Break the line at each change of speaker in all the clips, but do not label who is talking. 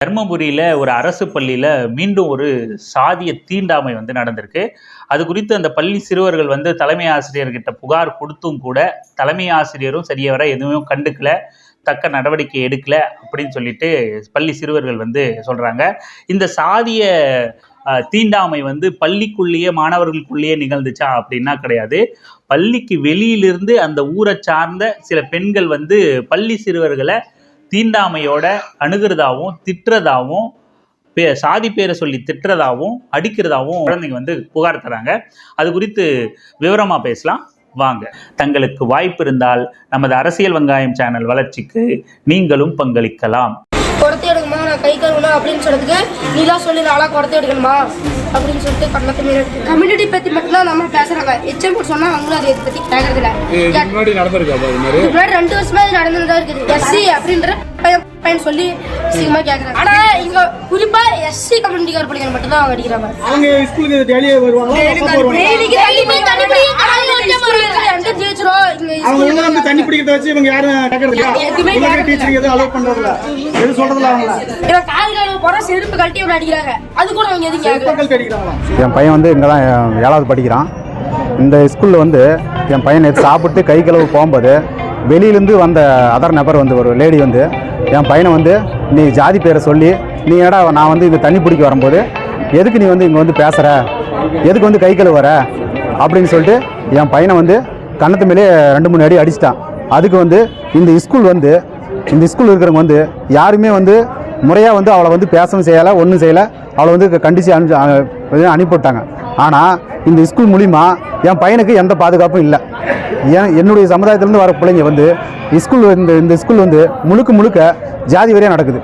தர்மபுரியில் ஒரு அரசு பள்ளியில் மீண்டும் ஒரு சாதிய தீண்டாமை வந்து நடந்திருக்கு. அது குறித்து அந்த பள்ளி சிறுவர்கள் வந்து தலைமை ஆசிரியர்கிட்ட புகார் கொடுத்தும் கூட தலைமை ஆசிரியரும் சரியவர எதுவும் கண்டுக்கல தக்க நடவடிக்கை எடுக்கல அப்படின்னு சொல்லிட்டு பள்ளி சிறுவர்கள் வந்து சொல்கிறாங்க இந்த சாதிய தீண்டாமை வந்து பள்ளிக்குள்ளேயே மாணவர்களுக்குள்ளேயே நிகழ்ந்துச்சா அப்படின்னா கிடையாது. பள்ளிக்கு வெளியிலிருந்து அந்த ஊரை சார்ந்த சில பெண்கள் வந்து பள்ளி சிறுவர்களை தீண்டாமையோட அணுகிறதாவும் திட்டுறதாவும் பே சாதி பேரை சொல்லி திட்டுறதாவும் அடிக்கிறதாவும் குழந்தைங்க வந்து புகார் தராங்க. அது குறித்து விவரமாக பேசலாம். வாங்க. தங்களுக்கு வாய்ப்பு இருந்தால் நமது அரசியல் வெங்காயம் சேனல் வளர்ச்சிக்கு நீங்களும் பங்களிக்கலாம்.
கை கழுவணும் அப்படின்னு சொன்னதுக்கு நீலாம் சொல்லி நாளா குடத்தை எடுக்கணுமா? அப்படின்னு சொல்லிட்டு கண்ணத்தை மீறி கம்யூனிட்டி பத்தி மட்டும்தான் நம்ம பேசுறாங்க. எச்எம் சொன்னா அவங்களும் அதை பத்தி கேட்கறது இல்ல
இதுக்கு முன்னாடி இது
முன்னாடி ரெண்டு வருஷமா இது நடந்துதான் இருக்குது. எஸ்சி அப்படின்ற பையன் பையன் சொல்லி சீக்கிரமா கேக்குறாங்க. ஆனா இங்க குறிப்பா எஸ்சி கம்யூனிட்டிக்கார பிள்ளைங்க மட்டும் தான் அவங்க அடிக்கிறாங்க.
அவங்க ஸ்கூலுக்கு டெய்லியே வருவாங்க அவங்க உள்ள வந்து தண்ணி பிடிக்கிறத வச்சு இவங்க யாரும் கேட்கறது இல்லையா?
எதுவுமே
உள்ள டீச்சர் எதுவும் அலோவ் பண்றது இல்ல. எதுவும் சொல்றது இல்ல அவங்கள.
இவன் கால் கழுவ போற செருப்பு கழட்டி இவன் அடிக்கிறாங்க. அது கூட அவங்க எதுவும் கேட்கல
மக்கள் அடிக்கிறாங்களா?
என் பையன் வந்து இங்கே தான் ஏழாவது படிக்கிறான். இந்த ஸ்கூலில் வந்து என் பையன் நேற்று சாப்பிட்டு கை கழுவு போகும்போது வெளியிலேருந்து வந்த அதர் நபர் வந்து ஒரு லேடி வந்து என் பையனை வந்து நீ ஜாதி பேரை சொல்லி நீ ஏடா நான் வந்து இங்கே தண்ணி பிடிக்க வரும்போது எதுக்கு நீ வந்து இங்கே வந்து பேசுகிற எதுக்கு வந்து கை கழுவுற? அப்படின்னு சொல்லிட்டு என் பையனை வந்து கன்னத்து மேலே ரெண்டு மூணு அடி அடிச்சிட்டான். அதுக்கு வந்து இந்த ஸ்கூல் வந்து இந்த ஸ்கூல் இருக்கிறவங்க வந்து யாருமே வந்து முறையாக வந்து அவளை வந்து பேசவும் செய்யலை ஒன்றும் செய்யலை. அவளை வந்து கண்டிச்சு அனுப்பி அனு- அனுப்பிவிட்டாங்க. ஆனால் இந்த ஸ்கூல் மூலிமா என் பையனுக்கு எந்த பாதுகாப்பும் இல்லை. ஏன் என்னுடைய சமுதாயத்திலேருந்து வர பிள்ளைங்க வந்து ஸ்கூல் இந்த இந்த ஸ்கூல் வந்து முழுக்க முழுக்க ஜாதி வரையாக நடக்குது.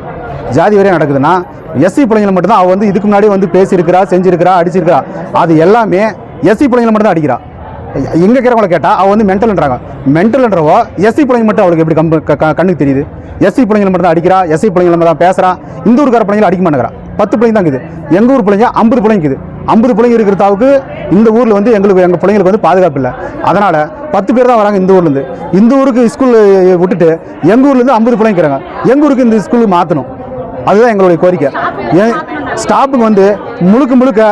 ஜாதி வரையாக நடக்குதுன்னா எஸ்சி பிள்ளைங்களை மட்டும்தான் அவள் வந்து இதுக்கு முன்னாடி வந்து பேசியிருக்கிறா செஞ்சுருக்கிறா அடிச்சிருக்கிறா. அது எல்லாமே எஸ்சி பிள்ளைங்களை மட்டும்தான் அடிக்கிறாள் அடிக்கிறா. எங்க இருக்கிறவங்கள கேட்டா அவ வந்து மென்டல்ன்றாங்க மென்டல்ன்றவோ எஸ்சி பிள்ளைங்க மட்டும் அவளுக்கு எப்படி கம்பு கண்ணுக்கு தெரியுது? எஸ்சி பிள்ளைங்களை மட்டும் தான் அடிக்கிறா எஸ்சி பிள்ளைங்களை மட்டும் தான் பேசுறா. இந்த ஊருக்கார பிள்ளைங்களை அடிக்க மாட்டேங்கிறா. பத்து பிள்ளைங்க தான் இருக்குது. எங்க ஊர் பிள்ளைங்க ஐம்பது பிள்ளைங்க இருக்குது. ஐம்பது பிள்ளைங்க இருக்கிறதாவுக்கு இந்த ஊர்ல வந்து எங்களுக்கு எங்க பிள்ளைங்களுக்கு வந்து பாதுகாப்பு இல்லை. அதனால பத்து பேர் தான் வராங்க இந்த ஊர்ல இருந்து. இந்த ஊருக்கு ஸ்கூல் விட்டுட்டு எங்க ஊர்ல இருந்து ஐம்பது பிள்ளைங்க இருக்கிறாங்க. எங்க ஊருக்கு இந்த ஸ்கூல் மாற்றணும் அதுதான் எங்களுடைய கோரிக்கை. ஏன்? ஸ்டாஃபுங்க வந்து முழுக்க முழுக்க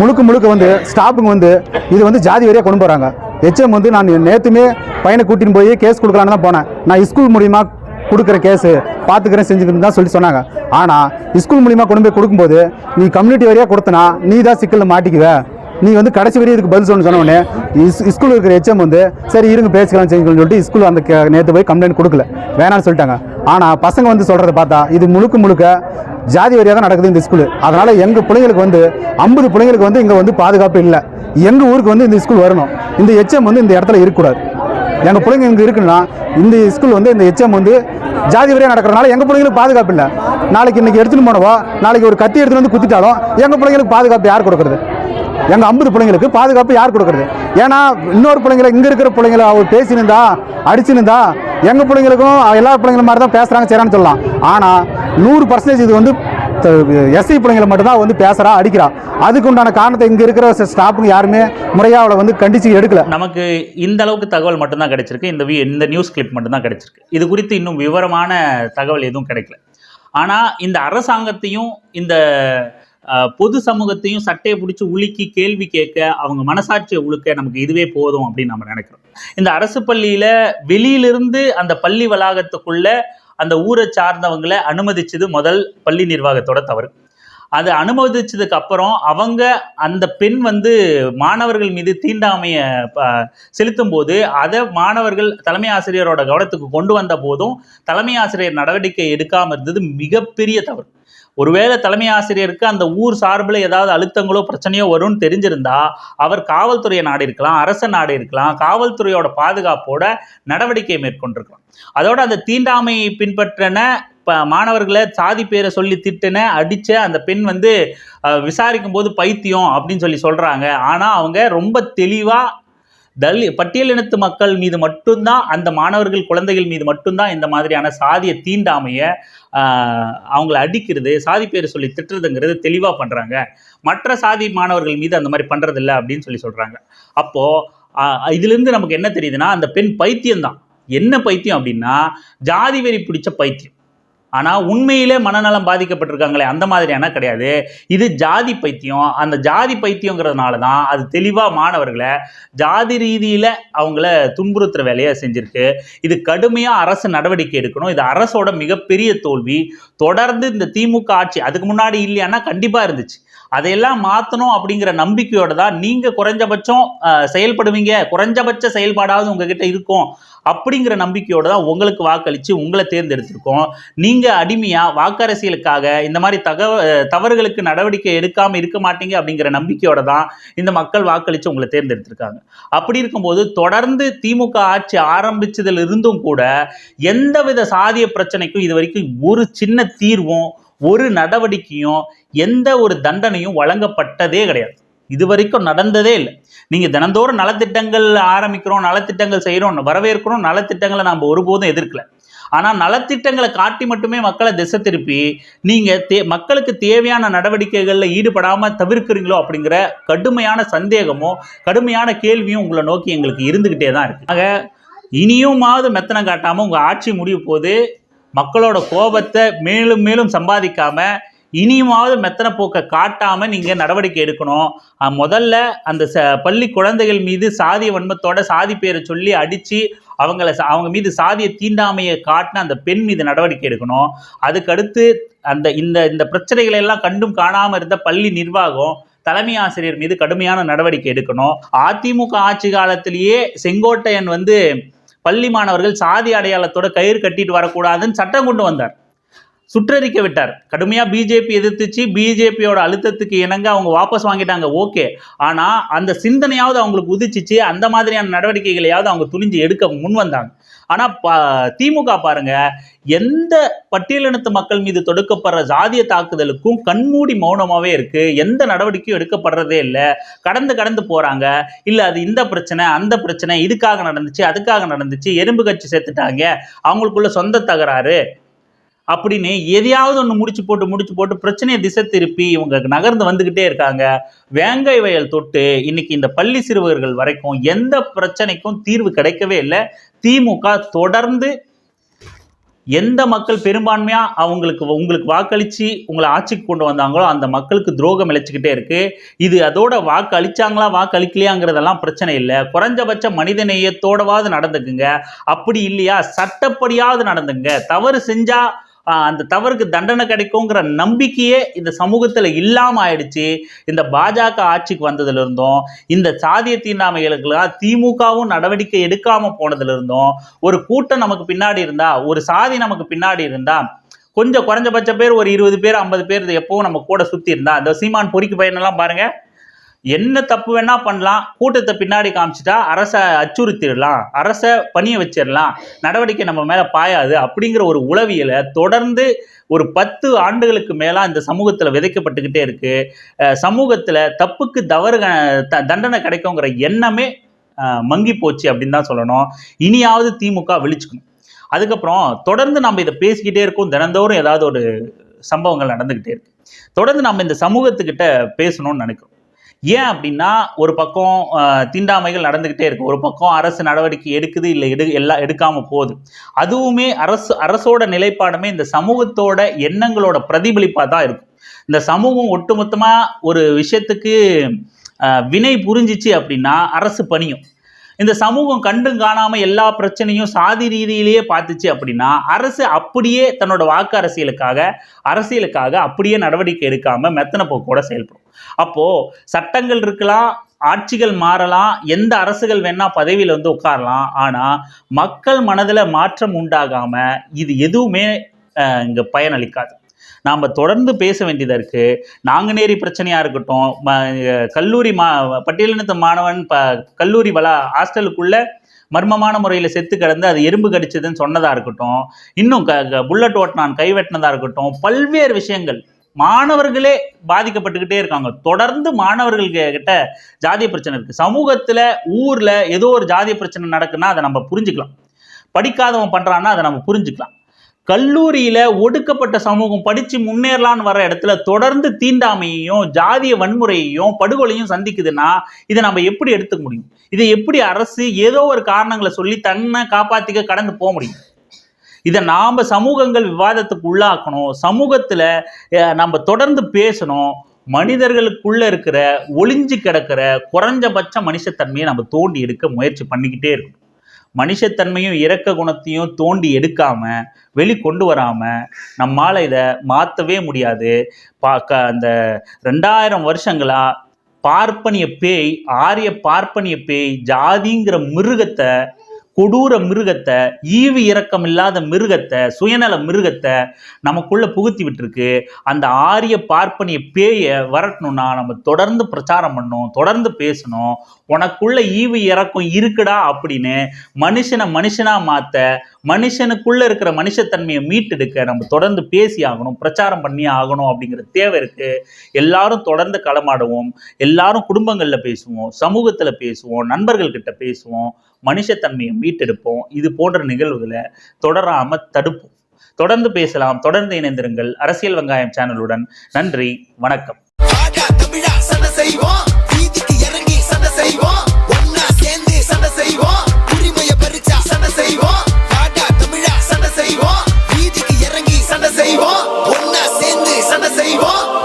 முழுக்க முழுக்க வந்து ஸ்டாஃபுங்க வந்து இது வந்து ஜாதி வரையாக கொண்டு போகிறாங்க ஹெச்எம் வந்து நான் நேற்றுமே பையனை கூட்டின்னு போய் கேஸ் கொடுக்கலான்னு தான் போனேன். நான் ஸ்கூல் மூலியமாக கொடுக்குற கேஸு பார்த்துக்கிறேன் செஞ்சுக்கிறேன் தான் சொல்லி சொன்னாங்க. ஆனால் ஸ்கூல் மூலியமாக கொண்டு போய் கொடுக்கும்போது நீ கம்யூனிட்டி வரையாக கொடுத்தனா நீ தான் சிக்கலில் மாட்டிக்குவ. நீ வந்து கடைசி வரையும் இதுக்கு பதில் சொல்லணும் சொன்ன உடனே ஸ்கூல் இருக்கிற ஹெச்எம் வந்து சரி இருங்க பேசிக்கலாம் செஞ்சுக்கலாம்னு சொல்லிட்டு ஸ்கூல் அந்த நேற்று போய் கம்ப்ளைண்ட் கொடுக்கல. வேணாம்னு சொல்லிட்டாங்க. ஆனால் பசங்க வந்து சொல்கிறத பார்த்தா இது முழுக்க முழுக்க ஜாதி வரியாக தான் நடக்குது இந்த ஸ்கூல் அதனால் எங்கள் பிள்ளைங்களுக்கு வந்து ஐம்பது பிள்ளைங்களுக்கு வந்து இங்கே வந்து பாதுகாப்பு இல்லை. எங்கள் ஊருக்கு வந்து இந்த ஸ்கூல் வரணும். இந்த ஹெச்எம் வந்து இந்த இடத்துல இருக்கக்கூடாது. எங்கள் பிள்ளைங்க இங்கே இருக்குன்னா இந்த ஸ்கூல் வந்து இந்த ஹெச்எம் வந்து ஜாதி வரையாக நடக்கிறதுனால எங்கள் பிள்ளைங்களுக்கு பாதுகாப்பு இல்லை. நாளைக்கு இன்னைக்கு எடுத்துன்னு போனவோ நாளைக்கு ஒரு கத்தி எடுத்துகிட்டு வந்து குத்திட்டாலும் எங்கள் பிள்ளைங்களுக்கு பாதுகாப்பு யார் கொடுக்குறது? எங்கள் ஐம்பது பிள்ளைங்களுக்கு பாதுகாப்பு யார் கொடுக்குறது? ஏன்னா இன்னொரு பிள்ளைங்களை இங்கே இருக்கிற பிள்ளைங்களை அவர் பேசினிருந்தா அடிச்சுனிருந்தா எங்கள் பிள்ளைங்களுக்கும் எல்லா பிள்ளைங்களும் மாதிரி தான் பேசுகிறாங்க செய்கிறான்னு சொல்லலாம். ஆனால் நூறு பர்சன்டேஜ் இது வந்து எஸ்ஐ பிள்ளைங்களை மட்டும்தான் வந்து பேசுகிறா அடிக்கிறா. அதுக்கு உண்டான காரணத்தை இங்கே இருக்கிற ஸ்டாஃபுங்க யாருமே முறையாக அவளை வந்து கண்டிச்சு எடுக்கல.
நமக்கு இந்த அளவுக்கு தகவல் மட்டும்தான் கிடைச்சிருக்கு. இந்த வி- இந்த நியூஸ் கிளிப் மட்டும்தான் கிடைச்சிருக்கு. இது குறித்து இன்னும் விவரமான தகவல் எதுவும் கிடைக்கல. ஆனால் இந்த அரசாங்கத்தையும் இந்த பொது சமூகத்தையும் சட்டையை பிடிச்சி உலுக்கி கேள்வி கேட்க அவங்க மனசாட்சியை உழுக்க நமக்கு இதுவே போதும் அப்படின்னு நம்ம நினைக்கிறோம். இந்த அரசு பள்ளியில வெளியிலிருந்து அந்த பள்ளி வளாகத்துக்குள்ள அந்த ஊரை சார்ந்தவங்களை அனுமதிச்சது முதல் பள்ளி நிர்வாகத்தோட தவறு. அது அனுமதிச்சதுக்கு அப்புறம் அவங்க அந்த பெண் வந்து மாணவர்கள் மீது தீண்டாமையை செலுத்தும் போது அதை மாணவர்கள் தலைமை ஆசிரியரோட கவனத்துக்கு கொண்டு வந்த போதும் தலைமை ஆசிரியர் நடவடிக்கை எடுக்காமல் இருந்தது மிகப்பெரிய தவறு. ஒருவேளை தலைமை ஆசிரியருக்கு அந்த ஊர் சார்பில் ஏதாவது அழுத்தங்களோ பிரச்சனையோ வரும்னு தெரிஞ்சிருந்தா அவர் காவல்துறையை நாடி இருக்கலாம் அரச நாடு இருக்கலாம் காவல்துறையோட பாதுகாப்போட நடவடிக்கை மேற்கொண்டிருக்கலாம். அதோட அந்த தீண்டாமையை பின்பற்றின இப்போ மாணவர்களை சாதி பேரை சொல்லி திட்டுன அடித்த அந்த பெண் வந்து விசாரிக்கும் போது பைத்தியம் அப்படின்னு சொல்லி சொல்கிறாங்க ஆனால் அவங்க ரொம்ப தெளிவாக தல் பட்டியலினத்து மக்கள் மீது மட்டும்தான் அந்த மாணவர்கள் குழந்தைகள் மீது மட்டும்தான் இந்த மாதிரியான சாதியை தீண்டாமையை அவங்கள அடிக்கிறது சாதி பேர் சொல்லி திட்டுறதுங்கிறது தெளிவாக பண்ணுறாங்க மற்ற சாதி மாணவர்கள் மீது அந்த மாதிரி பண்ணுறதில்ல அப்படின்னு சொல்லி சொல்கிறாங்க அப்போது இதுலேருந்து நமக்கு என்ன தெரியுதுன்னா அந்த பெண் பைத்தியம்தான். என்ன பைத்தியம் அப்படின்னா ஜாதி வெறி பிடிச்ச பைத்தியம். ஆனால் உண்மையிலே மனநலம் பாதிக்கப்பட்டிருக்காங்களே அந்த மாதிரியான கிடையாது. இது ஜாதி பைத்தியம். அந்த ஜாதி பைத்தியங்கிறதுனால தான் அது தெளிவாக மாணவர்களை ஜாதி ரீதியில் அவங்கள துன்புறுத்துற வேலையை செஞ்சிருக்கு. இது கடுமையாக அரசு நடவடிக்கை எடுக்கணும். இது அரசோட மிகப்பெரிய தோல்வி. தொடர்ந்து இந்த திமுக ஆட்சி அதுக்கு முன்னாடி இல்லையானா கண்டிப்பாக இருந்துச்சு. அதையெல்லாம் மாற்றணும் அப்படிங்கிற நம்பிக்கையோட தான் நீங்கள் குறைஞ்சபட்சம் செயல்படுவீங்க. குறைஞ்சபட்ச செயல்பாடாவது உங்ககிட்ட இருக்கும் அப்படிங்கிற நம்பிக்கையோட தான் உங்களுக்கு வாக்களித்து உங்களை தேர்ந்தெடுத்திருக்கோம். நீங்கள் அடிமையாக வாக்கரசியலுக்காக இந்த மாதிரி தகவ தவறுகளுக்கு நடவடிக்கை எடுக்காமல் இருக்க மாட்டீங்க அப்படிங்கிற நம்பிக்கையோட தான் இந்த மக்கள் வாக்களித்து உங்களை தேர்ந்தெடுத்திருக்காங்க. அப்படி இருக்கும்போது தொடர்ந்து திமுக ஆட்சி ஆரம்பித்ததில் இருந்தும் கூட எந்தவித சாதிய பிரச்சனைக்கும் இது வரைக்கும் ஒரு சின்ன தீர்வும் ஒரு நடவடிக்கையும் எந்த ஒரு தண்டனையும் வழங்கப்பட்டதே கிடையாது. இது வரைக்கும் நடந்ததே இல்லை. நீங்கள் தினந்தோறும் நலத்திட்டங்கள் ஆரம்பிக்கிறோம் நலத்திட்டங்கள் செய்கிறோம் வரவேற்கிறோம் நலத்திட்டங்களை நாம் ஒருபோதும் எதிர்க்கல. ஆனால் நலத்திட்டங்களை காட்டி மட்டுமே மக்களை திசை திருப்பி நீங்கள் தே மக்களுக்கு தேவையான நடவடிக்கைகளில் ஈடுபடாமல் தவிர்க்கிறீங்களோ அப்படிங்கிற கடுமையான சந்தேகமும் கடுமையான கேள்வியும் உங்களை நோக்கி எங்களுக்கு இருந்துக்கிட்டே தான் இருக்குது ஆக இனியுமாவது மெத்தனம் காட்டாமல் உங்கள் ஆட்சி முடிய போது மக்களோட கோபத்தை மேலும் மேலும் சம்பாதிக்காம இனியுமாவது மெத்தன போக்கை காட்டாம நீங்க நடவடிக்கை எடுக்கணும். முதல்ல அந்த ச பள்ளி குழந்தைகள் மீது சாதிய வன்மத்தோட சாதி பேரை சொல்லி அடிச்சு அவங்கள ச- அவங்க மீது சாதிய தீண்டாமையை காட்டின அந்த பெண் மீது நடவடிக்கை எடுக்கணும். அதுக்கடுத்து அந்த இந்த இந்த பிரச்சனைகளை எல்லாம் கண்டும் காணாம இருந்த பள்ளி நிர்வாகம் தலைமை ஆசிரியர் மீது கடுமையான நடவடிக்கை எடுக்கணும். அதிமுக ஆட்சி காலத்திலேயே செங்கோட்டையன் வந்து பள்ளி மாணவர்கள் சாதி அடையாளத்தோட கயிறு கட்டிட்டு வரக்கூடாதுன்னு சட்டம் கொண்டு வந்தார். சுற்றறிக்கை விட்டார். கடுமையாக பிஜேபி எதிர்த்துச்சு. பிஜேபியோட அழுத்தத்துக்கு இணங்க அவங்க வாபஸ் வாங்கிட்டாங்க. ஓகே. ஆனால் அந்த சிந்தனையாவது அவங்களுக்கு உதிச்சிச்சு. அந்த மாதிரியான நடவடிக்கைகளையாவது அவங்க துணிஞ்சு எடுக்க முன் வந்தாங்க ஆனால் ப திமுக பாருங்க எந்த பட்டியலினத்து மக்கள் மீது தொடுக்கப்படுற ஜாதிய தாக்குதலுக்கும் கண்மூடி மௌனமாகவே இருக்கு. எந்த நடவடிக்கையும் எடுக்கப்படுறதே இல்லை. கடந்து கடந்து போறாங்க. இல்லை அது இந்த பிரச்சனை அந்த பிரச்சனை இதுக்காக நடந்துச்சு அதுக்காக நடந்துச்சு எறும்பு கட்சி சேர்த்துட்டாங்க அவங்களுக்குள்ள சொந்த தகராறு அப்படின்னு எதையாவது ஒன்று முடிச்சு போட்டு முடிச்சு போட்டு பிரச்சனையை திசை திருப்பி இவங்க நகர்ந்து வந்துக்கிட்டே இருக்காங்க. வேங்கை வயல் தொட்டு இன்னைக்கு இந்த பள்ளி சிறுவர்கள் வரைக்கும் எந்த பிரச்சனைக்கும் தீர்வு கிடைக்கவே இல்லை. திமுக தொடர்ந்து எந்த மக்கள் பெரும்பான்மையா அவங்களுக்கு உங்களுக்கு வாக்களிச்சு உங்களை ஆட்சிக்கு கொண்டு வந்தாங்களோ அந்த மக்களுக்கு துரோகம் இழைச்சிக்கிட்டே இருக்கு. இது அதோட வாக்கு அளிச்சாங்களா வாக்கு அளிக்கலையாங்கிறதெல்லாம் பிரச்சனை இல்லை. குறைஞ்சபட்ச மனித நேயத்தோடவாவது நடந்துக்குங்க. அப்படி இல்லையா? சட்டப்படியாவது நடந்துங்க தவறு செஞ்சா அந்த தவறுக்கு தண்டனை கிடைக்குங்கிற நம்பிக்கையே இந்த சமூகத்தில் இல்லாமல் ஆயிடுச்சு. இந்த பாஜக ஆட்சிக்கு வந்ததுல இருந்தும் இந்த சாதிய தீண்டாமைகளுக்கெல்லாம் திமுகவும் நடவடிக்கை எடுக்காம போனதுல இருந்தும் ஒரு கூட்டம் நமக்கு பின்னாடி இருந்தா ஒரு சாதி நமக்கு பின்னாடி இருந்தா கொஞ்சம் குறைஞ்சபட்ச பேர் ஒரு இருபது பேர் ஐம்பது பேர் இது எப்பவும் நம்ம கூட சுற்றி இருந்தா அந்த சீமான் பொறிக்கு பையனெல்லாம் பாருங்கள் என்ன தப்பு வேணா பண்ணலாம். கூட்டத்தை பின்னாடி காமிச்சிட்டா அரசை அச்சுறுத்திடலாம். அரசை பணிய வச்சிடலாம். நடவடிக்கை நம்ம மேலே பாயாது. அப்படிங்கிற ஒரு உளவியலை தொடர்ந்து ஒரு பத்து ஆண்டுகளுக்கு மேலாக இந்த சமூகத்தில் விதைக்கப்பட்டுக்கிட்டே இருக்கு. சமூகத்தில் தப்புக்கு தவறு த- தண்டனை கிடைக்குங்கிற எண்ணமே மங்கி போச்சு அப்படின்னு தான் சொல்லணும். இனியாவது திமுக விழிச்சுக்கணும். அதுக்கப்புறம் தொடர்ந்து நம்ம இதை பேசிக்கிட்டே இருக்கோம். தினந்தோறும் ஏதாவது ஒரு சம்பவங்கள் நடந்துக்கிட்டே இருக்கு. தொடர்ந்து நம்ம இந்த சமூகத்துக்கிட்ட பேசணும்னு நினைக்கிறோம். ஏன் அப்படின்னா ஒரு பக்கம் தீண்டாமைகள் நடந்துக்கிட்டே இருக்கு. ஒரு பக்கம் அரசு நடவடிக்கை எடுக்குது இல்லை எடு எல்லாம் எடுக்காமல் போகுது. அதுவுமே அரசு அரசோட நிலைப்பாடுமே இந்த சமூகத்தோட எண்ணங்களோட பிரதிபலிப்பாக தான் இருக்கும். இந்த சமூகம் ஒட்டுமொத்தமாக ஒரு விஷயத்துக்கு வினை புரிஞ்சிச்சு அப்படின்னா அரசு பணியும். இந்த சமூகம் கண்டும் காணாம எல்லா பிரச்சனையும் சாதி ரீதியிலேயே பார்த்துச்சு அப்படின்னா அரசு அப்படியே தன்னோட வாக்கு அரசியலுக்காக அரசியலுக்காக அப்படியே நடவடிக்கை எடுக்காம மெத்தன போக்கோட செயல்படும். அப்போ சட்டங்கள் இருக்கலாம் ஆட்சிகள் மாறலாம் எந்த அரசுகள் வேணா பதவியில் வந்து உட்காரலாம் ஆனா மக்கள் மனதில் மாற்றம் உண்டாகாம இது எதுவுமே இங்கே இங்க பயனளிக்காது. நாம் தொடர்ந்து பேச வேண்டியதாக இருக்குது நாங்குநேரி பிரச்சனையாக இருக்கட்டும் கல்லூரி மா பட்டியலினத்து மாணவன் ப கல்லூரி வளா ஹாஸ்டலுக்குள்ளே மர்மமான முறையில் செத்து கிடந்து அது எறும்பு கடிச்சதுன்னு சொன்னதாக இருக்கட்டும் இன்னும் க க- புல்லட் ஓட்டினான் கை வெட்டினதாக இருக்கட்டும் பல்வேறு விஷயங்கள். மாணவர்களே பாதிக்கப்பட்டுக்கிட்டே இருக்காங்க. தொடர்ந்து மாணவர்கள் கிட்ட ஜாதிய பிரச்சனை இருக்குது சமூகத்தில் ஊரில் ஏதோ ஒரு ஜாதிய பிரச்சனை நடக்குன்னா அதை நம்ம புரிஞ்சுக்கலாம். படிக்காதவன் பண்ணுறான்னா அதை நம்ம புரிஞ்சுக்கலாம். கல்லூரியில் ஒடுக்கப்பட்ட சமூகம் படித்து முன்னேறலான்னு வர இடத்துல தொடர்ந்து தீண்டாமையையும் ஜாதிய வன்முறையையும் படுகொலையும் சந்திக்குதுன்னா இதை நம்ம எப்படி எடுத்துக்க முடியும்? இதை எப்படி அரசு ஏதோ ஒரு காரணங்களை சொல்லி தன்னை காப்பாத்திக்க கடந்து போக முடியும்? இதை நாம் சமூகங்கள் விவாதத்துக்கு உள்ளாக்கணும். சமூகத்தில் நம்ம தொடர்ந்து பேசணும். மனிதர்களுக்குள்ள இருக்கிற ஒளிஞ்சு கிடக்கிற குறைஞ்சபட்ச மனுஷத்தன்மையை நம்ம தோண்டி எடுக்க முயற்சி பண்ணிக்கிட்டே இருக்கணும். மனுஷத்தன்மையும் இரக்க குணத்தையும் தோண்டி எடுக்காம வெளி கொண்டு வராம நம்மால இதை மாற்றவே முடியாது. பார்க்க அந்த ரெண்டாயிரம் வருஷங்களா பார்ப்பனிய பேய் ஆரிய பார்ப்பனிய பேய் ஜாதிங்கிற மிருகத்தை கொடூர மிருகத்தை ஈவு இரக்கம் இல்லாத மிருகத்தை சுயநல மிருகத்தை நமக்குள்ள புகுத்தி விட்டுருக்கு. அந்த ஆரிய பார்ப்பனிய பேயை வரட்டணும்னா நம்ம தொடர்ந்து பிரச்சாரம் பண்ணணும் தொடர்ந்து பேசணும். உனக்குள்ள ஈவு இறக்கம் இருக்குடா அப்படின்னு மனுஷனை மனுஷனா மாற்ற மனுஷனுக்குள்ள இருக்கிற மனுஷத்தன்மையை மீட்டெடுக்க நம்ம தொடர்ந்து பேசி ஆகணும் பிரச்சாரம் பண்ணி ஆகணும் அப்படிங்கிற தேவை இருக்கு. எல்லாரும் தொடர்ந்து களமாடுவோம் எல்லாரும் குடும்பங்கள்ல பேசுவோம் சமூகத்துல பேசுவோம் நண்பர்கள் கிட்ட பேசுவோம் மனுஷத்தன்மையை மீட்டெடுப்போம். இது போன்ற நிகழ்வுகளை தொடராம தடுப்போம். தொடர்ந்து பேசலாம் தொடர்ந்து இணைந்திருங்கள். அரசியல் வெங்காயம் சேனலுடன் நன்றி வணக்கம்.
செய்வோம். செய்வோம். வீதிக்கு இறங்கி சண்டை செய்வோம். ஒன்னா சேர்ந்து சண்டை செய்வோம்.